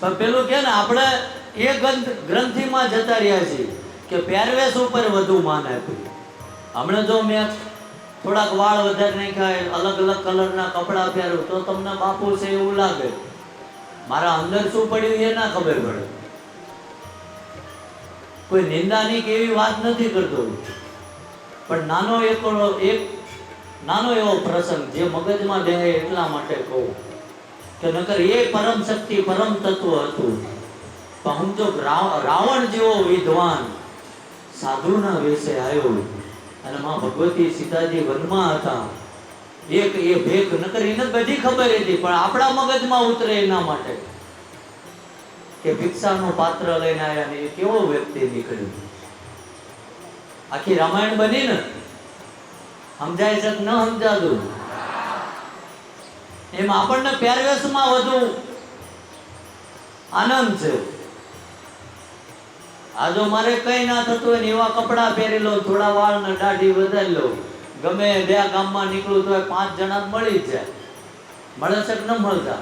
પણ પેલું કે ને, આપણે એ ગ્રંથ ગ્રંથિમાં જતા રહ્યા છીએ કે પહેરવેશ ઉપર વધુ માન આપ્યું. હમણાં જો મેં થોડાક વાળ વધારે નાખ્યા, અલગ અલગ કલરના કપડાં પહેરું, તો તમને બાપુ છે એવું લાગે. મારા અંદર શું પડ્યું એ ના ખબર પડે. કોઈ નિંદાની કે એવી વાત નથી કરતો. પણ નાનો એક એક નાનો એવો પ્રસંગ જે મગજમાં બેહે એટલા માટે કહું. કે નકર એ પરમ શક્તિ, પરમ તત્વ હતું. પણ હું જો રાવણ જેવો વિદ્વાન સાધુના વેશે આવ્યો. અને માં ભગવતી સીતાજી વનમાં હતા. એક એ ભેખ નકર એને બધી ખબર હતી, પણ આપણા મગજમાં ઉતરે એના માટે. કે ભિક્ષાનું પાત્ર લઈને આવ્યા ને એ કેવો વ્યક્તિ નીકળ્યો. આખી રામાયણ બની ને. સમજાય છે ન સમજાતું? એમ આપણને પહેરવેશમાં વધુ આનંદ છે. આ જો મારે કઈ ના થતું હોય ને એવા કપડાં પહેરી લો થોડા વાળ ને દાઢી વધારી લો ગમે બે ગામમાં નીકળું તો પાંચ જણા મળી જ જાય. મળે છે ન મળતા?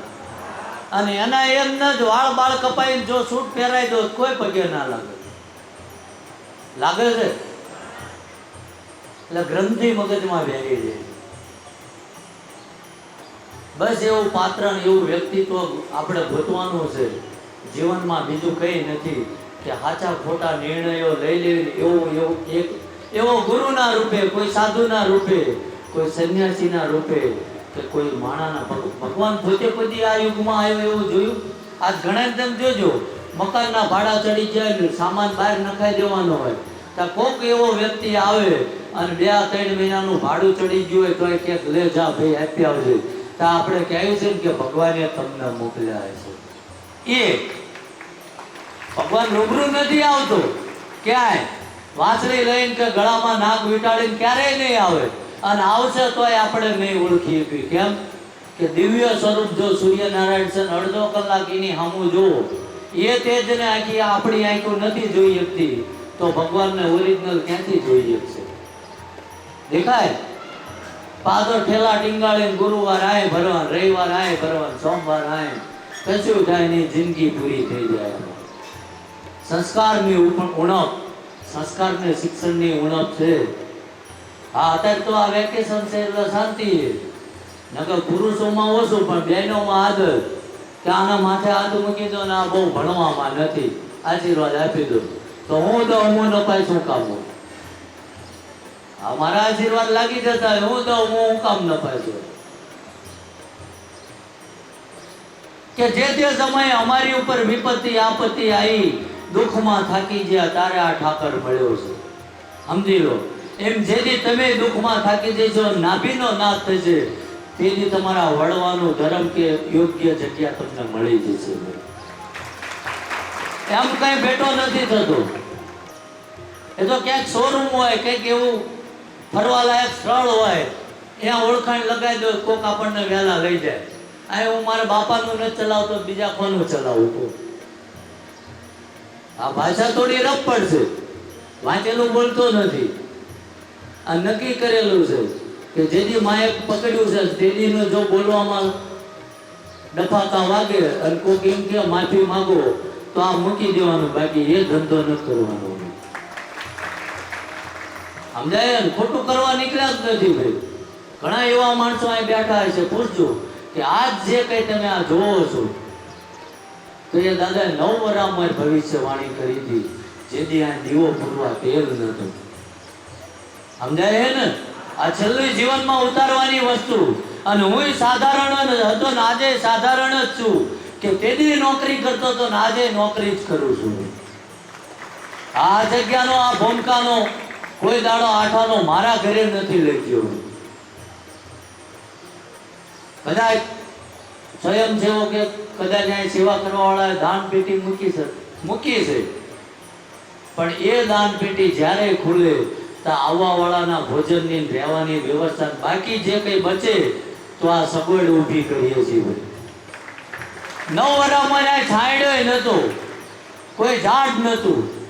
અને એના એમ ન જ વાળ બાળ કપાઈને જો સૂટ પહેરાઈ દો તો કોઈ પગે ના લાગે. લાગે છે? એટલે ગ્રંથિ મગજમાં બેસી જાય. બસ એવું પાત્ર ને એવું વ્યક્તિત્વ આપણે ગોતવાનું છે. જીવનમાં બીજું કંઈ નથી કે સાચા ખોટા નિર્ણયો લઈ લેવી એવો એવો એક એવો ગુરુના રૂપે, કોઈ સાધુના રૂપે, કોઈ સંન્યાસીના રૂપે કે કોઈ માણાના ભગવાન પોતે કોઈ આ યુગમાં આવ્યો એવું જોયું? આજ ઘણા તેમ જોજો. મકાનના ભાડા ચડી જાય સામાન બહાર નખાઈ દેવાનો હોય. ત્યાં કોક એવો વ્યક્તિ આવે અને બે ત્રણ મહિનાનું ભાડું ચડી ગયું હોય તો ક્યાંક લે જા ભાઈ, આપી આવજે. તો આપણે કહ્યું છે કે ભગવાને તમને મોકલ્યા છે. એક, ભગવાન રૂબરૂ નથી આવતો. ક્યાંય? વાંસળી લઈને કે ગળામાં નાક વીંટાળીને ક્યારેય નહીં આવે. અને આવશે તોય આપણે નહીં ઓળખી કે કેમ? કે દિવ્ય સ્વરૂપ જો સૂર્યનારાયણ છે અડધો કલાક એની સામું જુઓ. એ તેજને આખી આપણી આંખો નથી જોઈ શકતી. તો ભગવાનને ઓરિજિનલ ક્યાંથી જોઈ શકશે? દેખાય? પાદર ઠેલા ટીંગાળીને ગુરુવાર આય ભરવાન, રવિવાર આય ભરવાન, સોમવાર આય. કશું થાય નહીં, જિંદગી પૂરી થઈ જાય. સંસ્કારની ઉણપ, સંસ્કારને શિક્ષણની ઉણપ છે. હા અત્યારે તો આ વેકેશન છે એટલે શાંતિ નકર પુરુષોમાં ઓછું, પણ બહેનોમાં આદત કે આના માથે હાથ મૂકી દો ને આ બહુ ભણવામાં નથી. આશીર્વાદ આપી દો. તો હું તો હું નપાય શું કામ? હોય? આ મારા આશીર્વાદ લાગી જતા હું તો હું કામ ન છું કે જે તે સમયે અમારી ઉપર વિપત્તિ, આપત્તિ આવી, દુઃખમાં થાકી ગયા, તારે આ ઠાકર મળ્યો છે. સમજી લો. એમ જેથી તમે દુઃખમાં થાકી જશો, નાભીનો નાશ થશે. તેથી તમારા વળવાનું ધર્મ કે યોગ્ય જગ્યા તમને મળી જશે. એમ કઈ બેઠો નથી થતો. એ તો ક્યાંક શોરૂમ હોય કંઈક એવું ફરવાલાયક સ્થળ હોય, ત્યાં ઓળખાણ લગાવી દો, કોક આપણને વહેલા લઈ જાય. આ હું મારા બાપાનું નથી ચલાવતો, બીજા કોનું ચલાવું તો આ ભાષા થોડી રફ પડશે. વાંચેલું બોલતો નથી. આ નક્કી કરેલું છે કે જેની માએ પકડ્યું છે, તેનીનો જો બોલવામાં ડફાકા વાગે અને કોક એમ કે, માફી માગો, તો આ મૂકી દેવાનું, બાકી એ ધંધો ન કરવાનો. સમજાય ને ખોટું કરવા નીકળ્યા જ નથી ભાઈ. ઘણા એવા માણસો અહીં બેઠા છે, પૂછજો કે આજ જે કઈ તમે આ જોવો છો. તો એ દાદા નવ વરામાં ભવિષ્યવાણી કરી હતી, જેથી આ દીવો પૂરવા તેલ નતું સમજાય હે ને? આ છેલ્લી જીવનમાં ઉતારવાની વસ્તુ. અને હું સાધારણ હતો ને આજે સાધારણ જ છું કે તેની નોકરી કરતો હતો ને આજે નોકરી જ કરું છું. આ જગ્યાનો, આ ભૂમકાનો કોઈ દાડો આઠાનો મારા ઘરે નથી લઈ ગયો બધા સ્વયંસેવકે કદાચ અહીંયા સેવા કરવા વાળા દાન પેટી મૂકી છે. મૂકી છે. પણ એ દાન પેટી જ્યારે ખુલે, તો આવવા વાળાના ભોજનની રહેવાની વ્યવસ્થા બાકી જે કંઈ બચે, તો આ સગવડ ઊભી કરીએ છીએ નવ વર્ષમાં આ છાંયડોય નહોતો. કોઈ ઝાડ નહોતું.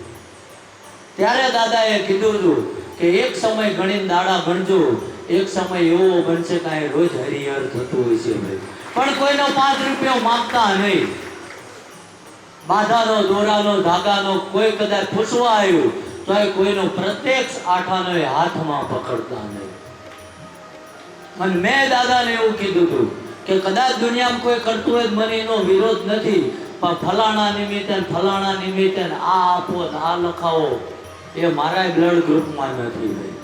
ત્યારે દાદાએ કીધું હતું કે એક સમય ગણીને દાડા ગણજો, એક સમય એવો બનશે કે રોજ હરિહર થતું હોય છે પણ કોઈનો પાંચ રૂપિયો માંગતા નહીં. બાધાનો, દોરાનો, ધાગાનો કોઈ કદાચ પૂછવા આવ્યું તો એ કોઈનો પ્રત્યક્ષ આઠાનો એ હાથમાં પકડતા નહીં. અને મેં દાદાને એવું કીધું હતું કે કદાચ દુનિયામાં કોઈ કરતું હોય મને એનો વિરોધ નથી, પણ ફલાણા નિમિત્તે ફલાણા નિમિત્તે આ આપો આ લખાવો. એ મારા બ્લડ ગ્રુપમાં નથી ભાઈ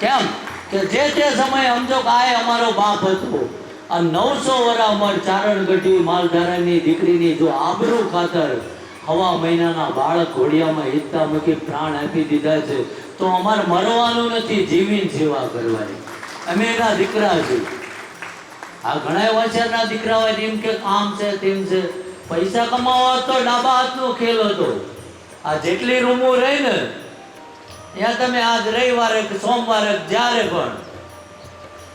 કેમ? કે જે તે સમયે સમજો કે આ અમારો બાપ હતો. આ નવસો વરા અમર ચારણ ગઢી માલધારાની દીકરીની જો આબરૂ ખાતર હવા મહિનાના બાળક ઘોડિયામાં હિતતા મૂકી પ્રાણ આપી દીધા છે, તો અમારે મરવાનું નથી, જીવીને સેવા કરવાની. અમે એના દીકરા છે આ ઘણા વંશના દીકરા હોય એમ કે કામ છે તેમ છે. પૈસા કમાવા તો ડાબા હાથનો ખેલ હતો. આ જેટલી રૂમો રહી ને, ત્યાં તમે આજ રવિવારે કે સોમવારે જ્યારે પણ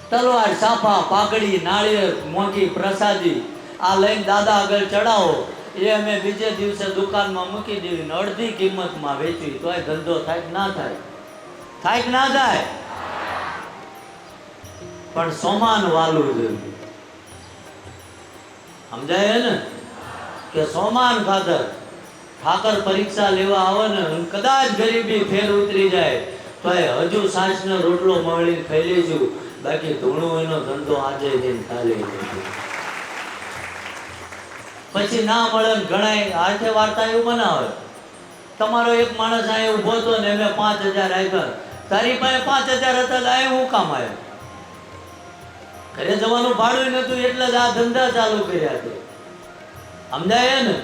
તલવાર, સાફા પાકડી નાળિયેર, મોંઘી, પ્રસાદી, આ લઈને દાદા આગળ ચડાવો, એ અમે બીજે દિવસે દુકાનમાં મૂકી દેવી ને અડધી કિંમતમાં વેચવી, તોય ધંધો થાય કે ના થાય? થાય કે ના થાય? પણ સોમાન વાલું જોઈએ સમજાય ને? કે સોમાન ખાતર ઠાકર પરીક્ષા લેવા આવે ને, કદાચ ગરીબી ફેર ઉતરી જાય. તો એ હજુ સાસનો રોટલો મળીને ખાઈ લેજો. બાકી ધૂણું એનો ધંધો આજે જઈને ચાલી પછી ના મળે ઘણા હાથે વાર્તા એવું બનાવે. તમારો એક માણસ અહીંયા ઊભો હતો ને એમને પાંચ હજાર આપ્યા. તારી પાસે પાંચ હજાર હતા આ હું કામ આવ્યો? ઘરે જવાનું ભાડું નતું, એટલે જ આ ધંધા ચાલુ કર્યા છે. સમજાય ને?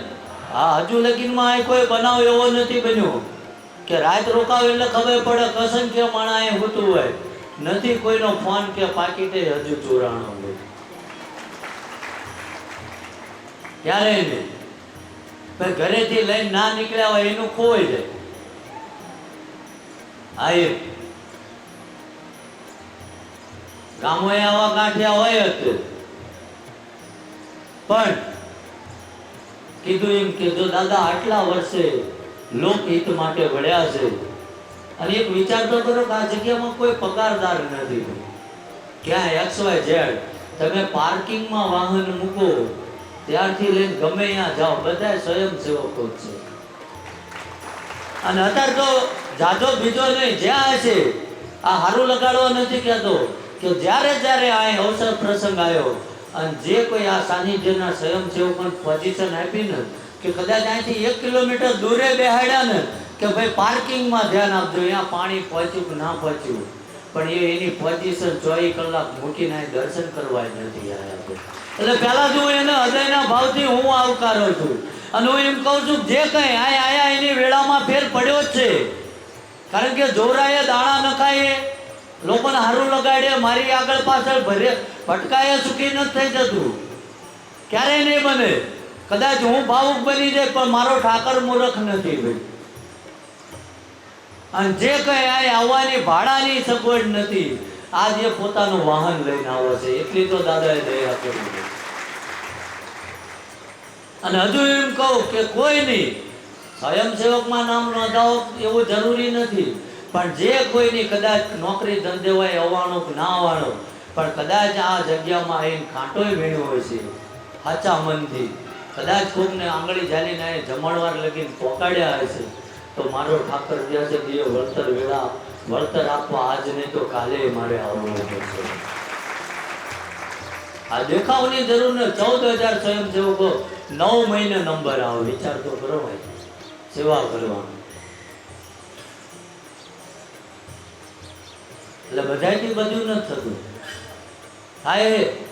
હા હજુ લગીનમાં અહીં કોઈ બનાવ એવો નથી બન્યો કે રાત રોકાવ એટલે ખબર પડે કે અસંખ્ય માણસ અહીં હોતું હોય. નથી કોઈનો ફોન કે પાકીટે હજુ ચોરાણો હોય. ક્યારે નહીં ઘરેથી લઈને ના નીકળ્યા હોય એનું ખોવાઈ જાય. આ એ. ગામો આવા ગાંઠિયા હોય જ. પણ કીધું એમ કે, જો દાદા આટલા વર્ષે લોકહિત માટે વળ્યા છે, અને એક વિચાર તો કરો કે આ જગ્યામાં કોઈ પગારદાર નથી. ક્યાં એક્સ વાય ઝેડ તમે પાર્કિંગમાં વાહન મૂકો, ત્યારથી લઈને ગમે ત્યાં જાઓ બધા સ્વયંસેવકો જ છે. અને અત્યારે તો જાજો બીજો નહીં, જ્યાં હશે, આ હારું લગાડવા નથી કહેતો, કે જ્યારે જ્યારે આ અવસર પ્રસંગ આવ્યો અને જે કોઈ આ સાનિધ્યના સ્વયંસેવકોને પોઝિશન આપી ને કે કદાચ અહીંથી એક કિલોમીટર દૂરે બેહાડ્યા ને કે ભાઈ પાર્કિંગમાં ધ્યાન આપજો, અહીંયા પાણી પહોંચ્યું કે ના પહોંચ્યું. પણ એ એની પોઝિશન ચોવીસ કલાક મૂકીને દર્શન કરવા નથી આવ્યા એટલે પહેલાં તો એને હૃદયના ભાવથી હું આવકારો છું. અને હું એમ કહું છું, જે કંઈ આય આયા એની વેળામાં ફેર પડ્યો જ છે. કારણ કે જોરાએ દાણા નખાય લોકોને હારું લગાડે, મારી આગળ પાછળ ભરે. ભટકાએ સુખી નથી થઈ જતું. ક્યારેય નહીં બને. કદાચ હું ભાવુક બની જાય, પણ મારો ઠાકર મૂરખ નથી ભાઈ. અને જે કંઈ આ આવવાની ભાડાની સગવડ નથી, આજે પોતાનું વાહન લઈને આવે છે. એટલી તો દાદાએ દયા કરી અને હજુ એમ કહું કે કોઈ નહીં. સ્વયંસેવકમાં નામ નોંધાવો એવું જરૂરી નથી. પણ જે કોઈની કદાચ નોકરી ધંધે હોય આવવાનું કે ના આવવાનું પણ કદાચ આ જગ્યામાં આવીને કાંટોય વીણ્યો હોય છે, સાચા મનથી. કદાચ કોકને આંગળી ઝાલીને અહીં જમણવાર લગીને પોકાડ્યા હશે તો મારો ઠાકર જ્યાં છે તે વળતર વેળા, વળતર આપવા આજ નહીં તો કાલે મારે આવવું પડશે. આ દેખાવની જરૂર ને ચૌદ હજાર સ્વયંસેવકો નવ મહિને નંબર આવે, વિચાર તો કરો ભાઈ. સેવા કરવાનો. એટલે બધાથી બધું નથી થતું. થાય એ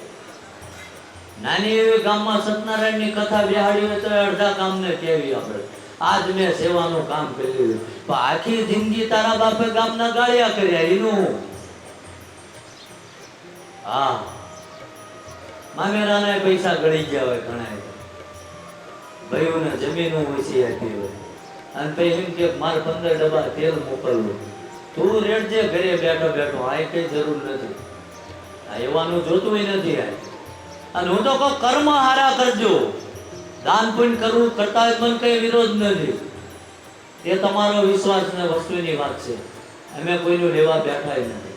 નાની એવી ગામમાં સત્યનારાયણની કથા બેહાડી હોય તો અડધા ગામને કેવી આપણે. આજ મેં સેવાનું કામ કર્યું. પણ આખી જિંદગી તારા બાપે ગામના ગાળિયા કર્યા એનું. હા. મામેરાને પૈસા ગળી ગયા હોય ઘણા ભાઈઓને જમીનો ઓછી આપી હોય. અને પછી એમ કે મારે પંદર ડબ્બા તેલ મોકલવું. તું રેડજે ઘરે બેઠો બેઠો આ કઈ જરૂર નથી. આ એવાનું જોતું નથી આ. અને હું તો કહું, કર્મ હારા કરજો. દાન પુણ્ય કરવું કરતા હોય પણ કઈ વિરોધ નથી. એ તમારો વિશ્વાસ ને વસ્તુની વાત છે. અમે કોઈનું લેવા બેઠા નથી.